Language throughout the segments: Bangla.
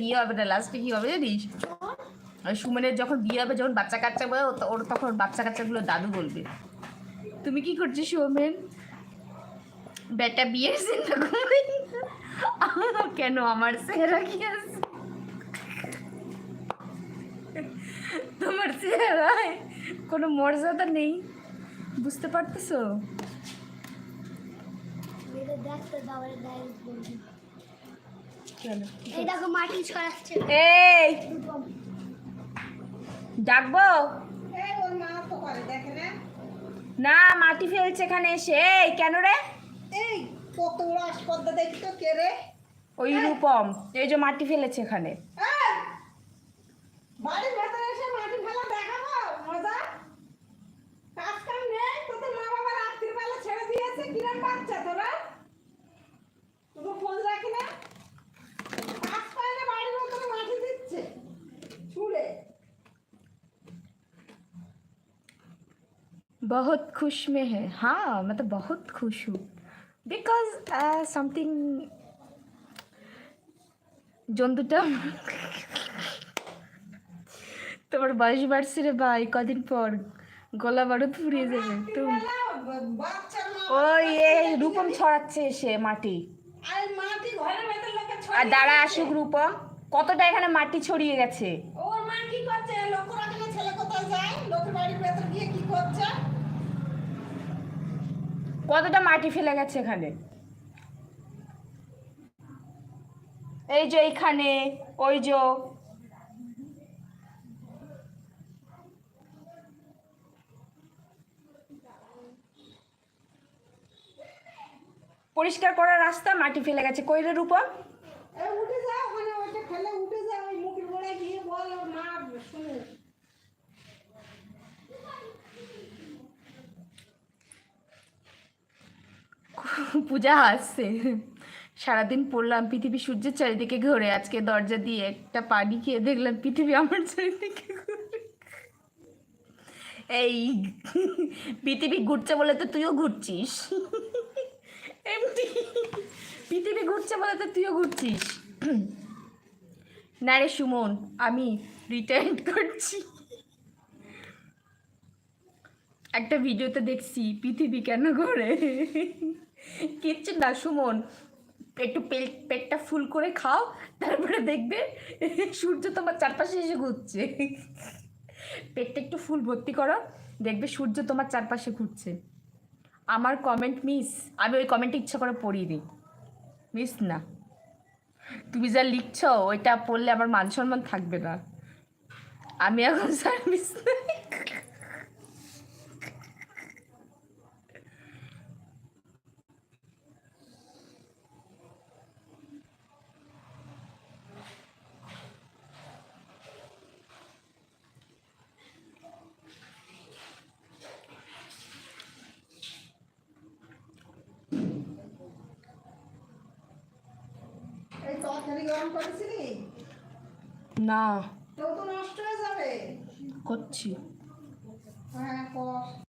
বিয়ে হবে না লাস্টে কি হবে জানিস? সুমনের যখন বিয়ে হবে, যখন বাচ্চা কাচ্চা হবে ওর তখন বাচ্চা কাচ্চাগুলো দাদু বলবে। তুমি কি করছ সৌমেন? বেটা বিয়ের চিন্তা করি কেন আমার চেহারা কি আছে? তোমার চেহারায় কোনো মর্যাদা নেই, বুঝতে পারতেছো? দেখতে এই দেখো মাটি ছড়াচ্ছে। এই! ডাকবো? না? মাটি ফেলছে এখানে এসে। এই কেন রে? এই কত বড় আসপদ্দা দেখি তো কে রে? ওই রূপম এই যে মাটি ফেলেছে এখানে এই! বাড়ির ভেতরে এসে মাটি ফেলা দেখাবো মজা কাজ কাম নেই তোদের মা বাবা রাত্রির বেলা ছেড়ে দিয়েছে কিরম বাচ্চা তোরা তোকে খোঁজ রাখি না কাজ পায় না বাড়ির ভেতরে মাটি দিচ্ছে ছুড়ে बहुत खुश में है हाँ मैं तो बहुत खुश हूँ बिकॉज समथिंग জন্তুটা তোমার বয়স বাড়ছে রে ভাই কদিন পর গলা বারুদ ফুরিয়ে যাবে তো বাচ্চার মা ওই এই রূপম ছড়াচ্ছে এসে মাটি আর মাটি ঘরের ভেতর লোকে আর ছড়িয়ে দাঁড়া দিচ্ছে। আসুক রূপম কতটা এখানে মাটি ছড়িয়ে গেছে ওর মা কি করছে লোক রাখলে ছেলে কোথায় যায় লোকের বাড়ির ভেতর গিয়ে কি করছে কতটা মাটি ফেলে গেছে এখানে? এই যে এইখানে, ওই যে পরিষ্কার করার রাস্তা, মাটি ফেলে গেছে। কইরে রূপম? এই উঠে যাও ওইটা উঠে যাও মুখের গোড়ায় গিয়ে মা, শুনে। পূজা আসছে। সারাদিন পড়লাম পৃথিবী সূর্যের চারিদিকে ঘোরে। আজকে দরজা দিয়ে একটা পানি খেয়ে দেখলাম পৃথিবী আমার চারিদিকে এই পৃথিবী ঘুরছে বলে তো তুইও ঘুরছিস। এমনি। পৃথিবী ঘুরছে বলে তো তুইও ঘুরছিস। না রে সুমন, আমি রিটার্ন করছি। একটা ভিডিওতে দেখছি পৃথিবী কেন ঘোরে? কিচ্ছু না, সুমন, একটু পেট পেটটা ফুল করে খাও, তারপরে দেখবে সূর্য তোমার চারপাশে এসে ঘুরছে। পেটটা একটু ফুল ভর্তি করো, দেখবে সূর্য তোমার চারপাশে ঘুরছে। আমার কমেন্ট মিস আমি ওই কমেন্টে ইচ্ছা করে পড়িনি মিস না। তুমি যা লিখছ, ওইটা পড়লে আমার মান সম্মান থাকবে না। আমি এখন সার্ভিস এই তরকারি গরম করেছিলি? না। তো তো নষ্ট হয়ে যাবে। করছি। হ্যাঁ কর।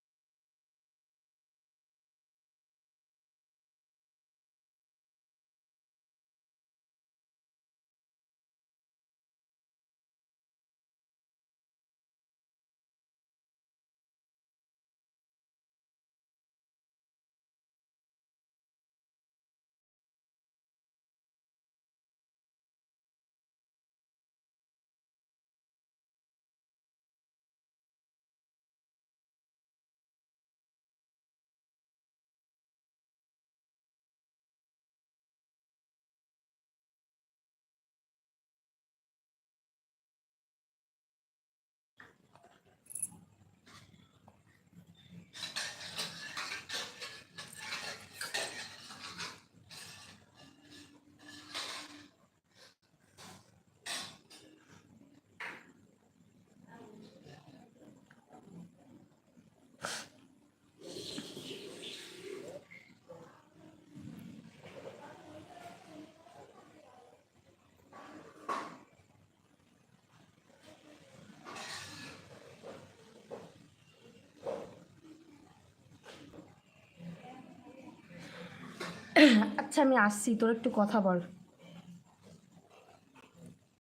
আচ্ছা আমি আসছি তোর একটু কথা বল।